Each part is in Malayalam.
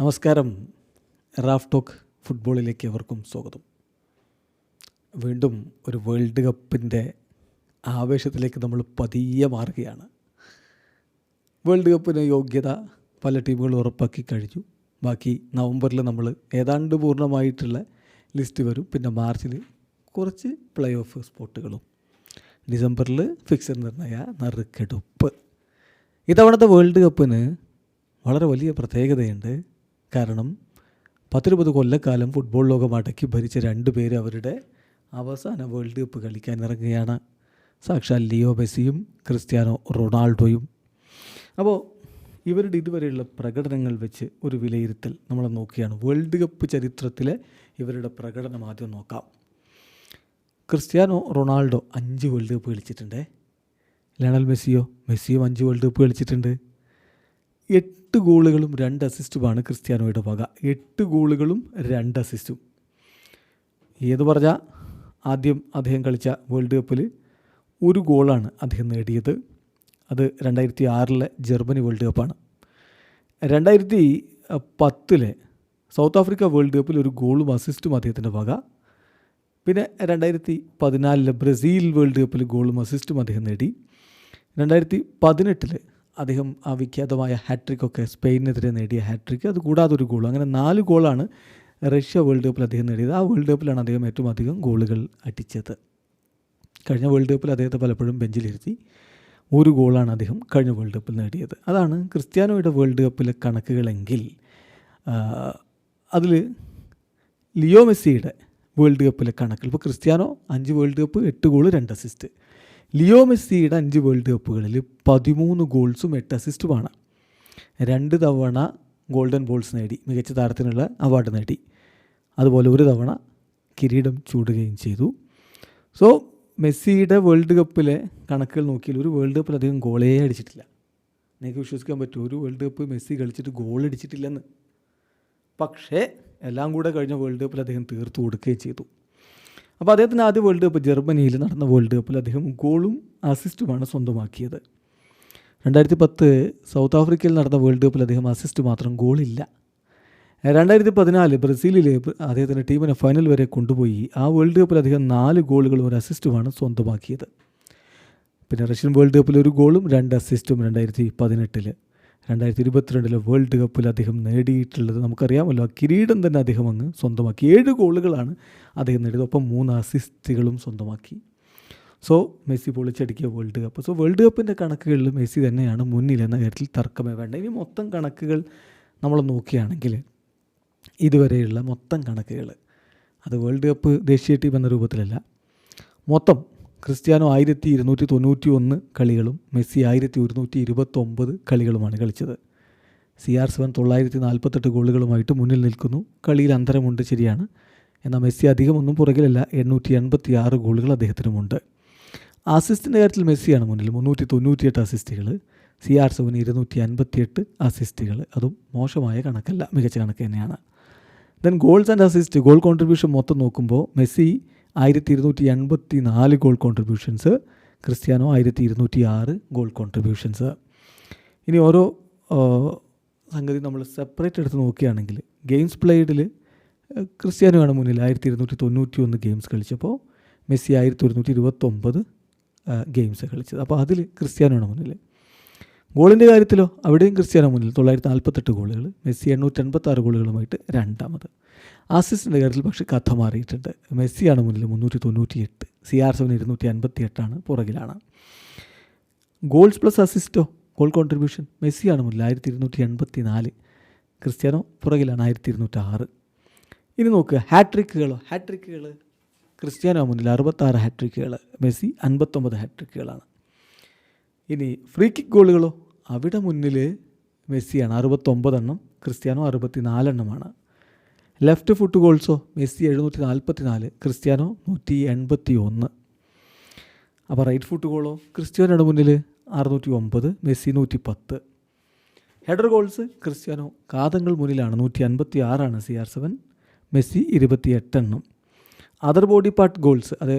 നമസ്കാരം. റാഫ് ടോക്ക് ഫുട്ബോളിലേക്ക് അവർക്കും സ്വാഗതം. വീണ്ടും ഒരു വേൾഡ് കപ്പിന്റെ ആവേശത്തിലേക്ക് നമ്മൾ പതിയെ മാറുകയാണ്. വേൾഡ് കപ്പിന് യോഗ്യത പല ടീമുകളും ഉറപ്പാക്കി കഴിഞ്ഞു. ബാക്കി നവംബറിൽ നമ്മൾ ഏതാണ്ട് പൂർണമായിട്ടുള്ള ലിസ്റ്റ് വരും. പിന്നെ മാർച്ചിൽ കുറച്ച് പ്ലേ ഓഫ് സ്പോട്ടുകളും. ഡിസംബറിൽ ഫിക്സർ നിർണയ നറുക്കെടുപ്പ്. ഇത്തവണത്തെ വേൾഡ് കപ്പിന് വളരെ വലിയ പ്രത്യേകതയുണ്ട്. കാരണം പത്തിരുപത് കൊല്ലക്കാലം ഫുട്ബോൾ ലോകം അടക്കി ഭരിച്ച രണ്ട് പേര് അവരുടെ അവസാന വേൾഡ് കപ്പ് കളിക്കാൻ ഇറങ്ങുകയാണ്. സാക്ഷാൽ ലിയോ മെസ്സിയും ക്രിസ്ത്യാനോ റൊണാൾഡോയും. അപ്പോൾ ഇവരുടെ ഇതുവരെയുള്ള പ്രകടനങ്ങൾ വെച്ച് ഒരു വിലയിരുത്തൽ നമ്മൾ നോക്കുകയാണ്. വേൾഡ് കപ്പ് ചരിത്രത്തിലെ ഇവരുടെ പ്രകടനം ആദ്യം നോക്കാം. ക്രിസ്ത്യാനോ റൊണാൾഡോ അഞ്ച് വേൾഡ് കപ്പ് കളിച്ചിട്ടുണ്ട്. ലണൽ മെസ്സിയോ മെസ്സിയും അഞ്ച് വേൾഡ് കപ്പ് കളിച്ചിട്ടുണ്ട്. എട്ട് ഗോളുകളും രണ്ട് അസിസ്റ്റുമാണ് ക്രിസ്ത്യാനോയുടെ വക. എട്ട് ഗോളുകളും രണ്ട് അസിസ്റ്റും ഏത് പറഞ്ഞാൽ ആദ്യം അദ്ദേഹം കളിച്ച വേൾഡ് കപ്പിൽ ഒരു ഗോളാണ് അദ്ദേഹം നേടിയത്. അത് രണ്ടായിരത്തി ആറിലെ ജർമ്മനി വേൾഡ് കപ്പാണ്. രണ്ടായിരത്തി പത്തിലെ സൗത്ത് ആഫ്രിക്ക വേൾഡ് കപ്പിൽ ഒരു ഗോളും അസിസ്റ്റും അദ്ദേഹത്തിന്റെ വക. പിന്നെ രണ്ടായിരത്തി പതിനാലിലെ ബ്രസീൽ വേൾഡ് കപ്പിൽ ഗോളും അസിസ്റ്റും അദ്ദേഹം നേടി. രണ്ടായിരത്തി പതിനെട്ടിൽ അദ്ദേഹം ആ വിഖ്യാതമായ ഹാട്രിക് ഒക്കെ സ്പെയിനെതിരെ നേടിയ ഹാട്രിക് അത് കൂടാതെ ഒരു ഗോൾ അങ്ങനെ നാല് ഗോളാണ് റഷ്യ വേൾഡ് കപ്പിൽ അദ്ദേഹം നേടിയത്. ആ വേൾഡ് കപ്പിലാണ് അദ്ദേഹം ഏറ്റവും അധികം ഗോളുകൾ അടിച്ചത്. കഴിഞ്ഞ വേൾഡ് കപ്പിൽ അദ്ദേഹത്തെ പലപ്പോഴും ബെഞ്ചിലിരുത്തി ഒരു ഗോളാണ് അദ്ദേഹം കഴിഞ്ഞ വേൾഡ് കപ്പിൽ നേടിയത്. അതാണ് ക്രിസ്ത്യാനോയുടെ വേൾഡ് കപ്പിലെ കണക്കുകളെങ്കിൽ അതിൽ ലിയോ മെസ്സിയുടെ വേൾഡ് കപ്പിലെ കണക്കുകൾ ഇപ്പോൾ ക്രിസ്ത്യാനോ അഞ്ച് വേൾഡ് കപ്പ് എട്ട് ഗോൾ രണ്ട് അസിസ്റ്റ്. ലിയോ മെസ്സിയുടെ അഞ്ച് വേൾഡ് കപ്പുകളിൽ പതിമൂന്ന് ഗോൾസും എട്ട് അസിസ്റ്റുമാണ്. രണ്ട് തവണ ഗോൾഡൻ ബോൾസ് നേടി മികച്ച താരത്തിനുള്ള അവാർഡ് നേടി. അതുപോലെ ഒരു തവണ കിരീടം ചൂടുകയും ചെയ്തു. സോ മെസ്സിയുടെ വേൾഡ് കപ്പിലെ കണക്കുകൾ നോക്കിയാൽ ഒരു വേൾഡ് കപ്പിൽ അധികം ഗോളേ അടിച്ചിട്ടില്ല. നിങ്ങൾക്ക് വിശ്വസിക്കാൻ പറ്റും ഒരു വേൾഡ് കപ്പ് മെസ്സി കളിച്ചിട്ട് ഗോൾ അടിച്ചിട്ടില്ലെന്ന്. പക്ഷേ എല്ലാം കൂടെ കഴിഞ്ഞ വേൾഡ് കപ്പിൽ അദ്ദേഹം തീർത്തു കൊടുക്കുകയും ചെയ്തു. അപ്പോൾ അദ്ദേഹത്തിന് ആദ്യ വേൾഡ് കപ്പ് ജർമ്മനിയിൽ നടന്ന വേൾഡ് കപ്പിൽ അദ്ദേഹം ഗോളും അസിസ്റ്റുമാണ് സ്വന്തമാക്കിയത്. രണ്ടായിരത്തി പത്ത് സൗത്ത് ആഫ്രിക്കയിൽ നടന്ന വേൾഡ് കപ്പിൽ അദ്ദേഹം അസിസ്റ്റ് മാത്രം ഗോളില്ല. രണ്ടായിരത്തി പതിനാല് ബ്രസീലിൽ അദ്ദേഹത്തിന്റെ ടീമിനെ ഫൈനൽ വരെ കൊണ്ടുപോയി. ആ വേൾഡ് കപ്പിൽ അദ്ദേഹം നാല് ഗോളുകളും ഒരു അസിസ്റ്റുമാണ് സ്വന്തമാക്കിയത്. പിന്നെ റഷ്യൻ വേൾഡ് കപ്പിൽ ഒരു ഗോളും രണ്ട് അസിസ്റ്റും രണ്ടായിരത്തി പതിനെട്ടിൽ രണ്ടായിരത്തി ഇരുപത്തിരണ്ടിലെ വേൾഡ് കപ്പിൽ അദ്ദേഹം നേടിയിട്ടുള്ളത് നമുക്കറിയാമല്ലോ. ആ കിരീടം തന്നെ അദ്ദേഹം അങ്ങ് സ്വന്തമാക്കി. ഏഴ് ഗോളുകളാണ് അദ്ദേഹം നേടിയത്. ഒപ്പം മൂന്ന് അസിസ്റ്റുകളും സ്വന്തമാക്കി. സോ മെസ്സി പൊളിച്ചടിക്കിയ വേൾഡ് കപ്പ്. സോ വേൾഡ് കപ്പിന്റെ കണക്കുകളിൽ മെസ്സി തന്നെയാണ് മുന്നിൽ എന്ന കാര്യത്തിൽ തർക്കമേ വേണ്ട. ഇനി മൊത്തം കണക്കുകൾ നമ്മൾ നോക്കുകയാണെങ്കിൽ ഇതുവരെയുള്ള മൊത്തം കണക്കുകൾ. അത് വേൾഡ് കപ്പ് ദേശീയ ടീം എന്ന രൂപത്തിലല്ല. മൊത്തം ക്രിസ്ത്യാനോ ആയിരത്തി ഇരുന്നൂറ്റി തൊണ്ണൂറ്റി ഒന്ന് കളികളും മെസ്സി ആയിരത്തി ഒരുന്നൂറ്റി ഇരുപത്തൊമ്പത് കളികളുമാണ് കളിച്ചത്. സി ആർ സെവൻ തൊള്ളായിരത്തി നാൽപ്പത്തെട്ട് ഗോളുകളുമായിട്ട് മുന്നിൽ നിൽക്കുന്നു. കളിയിൽ അന്തരമുണ്ട് ശരിയാണ്. എന്നാൽ മെസ്സി അധികമൊന്നും പുറകിലല്ല എണ്ണൂറ്റി എൺപത്തി ആറ് ഗോളുകൾ അദ്ദേഹത്തിനുമുണ്ട്. അസിസ്റ്റിന്റെ കാര്യത്തിൽ മെസ്സിയാണ് മുന്നിൽ. മുന്നൂറ്റി തൊണ്ണൂറ്റിയെട്ട് അസിസ്റ്റുകൾ സി ആർ സെവൻ ഇരുന്നൂറ്റി അൻപത്തിയെട്ട് അസിസ്റ്റുകൾ. അതും മോശമായ കണക്കല്ല മികച്ച കണക്ക് തന്നെയാണ്. Then goals and assist goal contribution മൊത്തം നോക്കുമ്പോൾ മെസ്സി ആയിരത്തി ഇരുന്നൂറ്റി എൺപത്തി നാല് ഗോൾ കോൺട്രിബ്യൂഷൻസ് ക്രിസ്ത്യാനോ ആയിരത്തി ഇരുന്നൂറ്റി ആറ് ഗോൾ കോൺട്രിബ്യൂഷൻസ് ഇനി ഓരോ സംഗതി നമ്മൾ സെപ്പറേറ്റ് എടുത്ത് നോക്കുകയാണെങ്കിൽ ഗെയിംസ് പ്ലേഡിൽ ക്രിസ്ത്യാനോയാണ് മുന്നിൽ ആയിരത്തി ഇരുന്നൂറ്റി തൊണ്ണൂറ്റി ഒന്ന് ഗെയിംസ് കളിച്ചപ്പോൾ മെസ്സി ആയിരത്തി ഒരുന്നൂറ്റി ഇരുപത്തൊമ്പത് ഗെയിംസ് കളിച്ചത്. അപ്പോൾ അതിൽ ക്രിസ്ത്യാനോയാണ് മുന്നിൽ ഗോളിന്റെ കാര്യത്തിലോ അവിടെയും ക്രിസ്ത്യാനോ മുന്നിൽ തൊള്ളായിരത്തി നാൽപ്പത്തെട്ട് ഗോളുകൾ മെസ്സി എണ്ണൂറ്റി എൺപത്താറ് ഗോളുകളുമായിട്ട് രണ്ടാമത്. ആസിസ്റ്റിന്റെ കാര്യത്തിൽ പക്ഷേ കഥ മാറിയിട്ടുണ്ട്. മെസ്സിയാണ് മുന്നിൽ മുന്നൂറ്റി തൊണ്ണൂറ്റി എട്ട് സി ആർ സെവൻ ഇരുന്നൂറ്റി അൻപത്തി എട്ടാണ് പുറകിലാണ്. ഗോൾസ് പ്ലസ് അസിസ്റ്റോ ഗോൾ കോൺട്രിബ്യൂഷൻ മെസ്സിയാണ് മുന്നിൽ ആയിരത്തി ഇരുന്നൂറ്റി എൺപത്തി നാല് ക്രിസ്ത്യാനോ പുറകിലാണ് ആയിരത്തി ഇരുന്നൂറ്റി ആറ് ഇനി നോക്കുക ഹാട്രിക്കുകളോ ഹാട്രിക്കുകൾ ക്രിസ്ത്യാനോ മുന്നിൽ അറുപത്താറ് ഹാട്രിക്കുകൾ മെസ്സി അൻപത്തൊമ്പത് ഹാട്രിക്കുകളാണ്. ഇനി ഫ്രീ കിക്ക് ഗോളുകളോ? അവിടെ മുന്നിൽ മെസ്സിയാണ് അറുപത്തൊമ്പതെണ്ണം ക്രിസ്ത്യാനോ അറുപത്തി നാലെണ്ണമാണ് ലെഫ്റ്റ് ഫുട്ട് ഗോൾസോ മെസ്സി എഴുന്നൂറ്റി നാൽപ്പത്തി നാല് ക്രിസ്ത്യാനോ നൂറ്റി എൺപത്തി ഒന്ന് അപ്പോൾ റൈറ്റ് ഫുട്ട് ഗോളോ ക്രിസ്ത്യാനോയുടെ മുന്നിൽ അറുന്നൂറ്റി ഒമ്പത് മെസ്സി നൂറ്റി പത്ത് ഹെഡർ ഗോൾസ് ക്രിസ്ത്യാനോ കാതങ്ങൾ മുന്നിലാണ് നൂറ്റി അൻപത്തി ആറാണ് സി ആർ സെവൻ മെസ്സി ഇരുപത്തി എട്ടെണ്ണം അതർ ബോഡി പാർട്ട് ഗോൾസ് അത്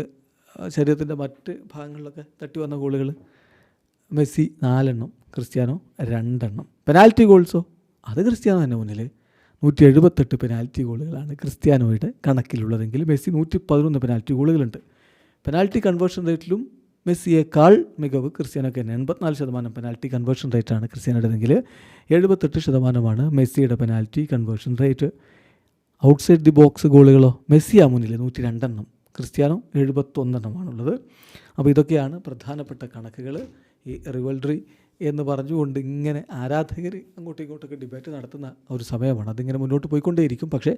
ശരീരത്തിന്റെ മറ്റ് ഭാഗങ്ങളിലൊക്കെ തട്ടി വന്ന ഗോളുകൾ മെസ്സി നാലെണ്ണം ക്രിസ്ത്യാനോ രണ്ടെണ്ണം. പെനാൽറ്റി ഗോൾസോ? അത് ക്രിസ്ത്യാനോ തന്നെ മുന്നിൽ. നൂറ്റി എഴുപത്തെട്ട് പെനാൽറ്റി ഗോളുകളാണ് ക്രിസ്ത്യാനോയുടെ കണക്കിലുള്ളതെങ്കിൽ മെസ്സി നൂറ്റി പതിനൊന്ന് പെനാൽറ്റി ഗോളുകളുണ്ട്. പെനാൽറ്റി കൺവേർഷൻ റേറ്റിലും മെസ്സിയേക്കാൾ മികവ് ക്രിസ്ത്യാനോക്ക് തന്നെ. എൺപത്തിനാല് ശതമാനം പെനാൽറ്റി കൺവേർഷൻ റേറ്റാണ് ക്രിസ്ത്യാനോയുടെതെങ്കിൽ എഴുപത്തെട്ട് ശതമാനമാണ് മെസ്സിയുടെ penalty conversion rate. Outside the box ഗോളുകളോ? മെസ്സിയാ മുന്നിൽ നൂറ്റി രണ്ടെണ്ണം ക്രിസ്ത്യാനോ എഴുപത്തൊന്നെണ്ണമാണുള്ളത്. അപ്പോൾ ഇതൊക്കെയാണ് പ്രധാനപ്പെട്ട കണക്കുകൾ. ഈ റിവൽഡറി എന്ന് പറഞ്ഞുകൊണ്ട് ഇങ്ങനെ ആരാധകർ അങ്ങോട്ടും ഇങ്ങോട്ടൊക്കെ ഡിബേറ്റ് നടത്തുന്ന ഒരു സമയമാണ്. അതിങ്ങനെ മുന്നോട്ട് പോയിക്കൊണ്ടേയിരിക്കും. പക്ഷേ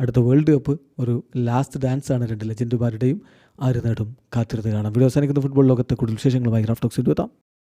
അടുത്ത വേൾഡ് കപ്പ് ഒരു ലാസ്റ്റ് ഡാൻസ് ആണ് രണ്ട് ലെജൻഡുമാരുടെയും ആര് നേടും കാത്തിരുന്ന് കാണാം. വീഡിയോ അവസാനിക്കുന്ന. ഫുട്ബോൾ ലോകത്തെ കൂടുതൽ വിശേഷങ്ങളുമായി റാഫ്റ്റോക്സ് എത്താം.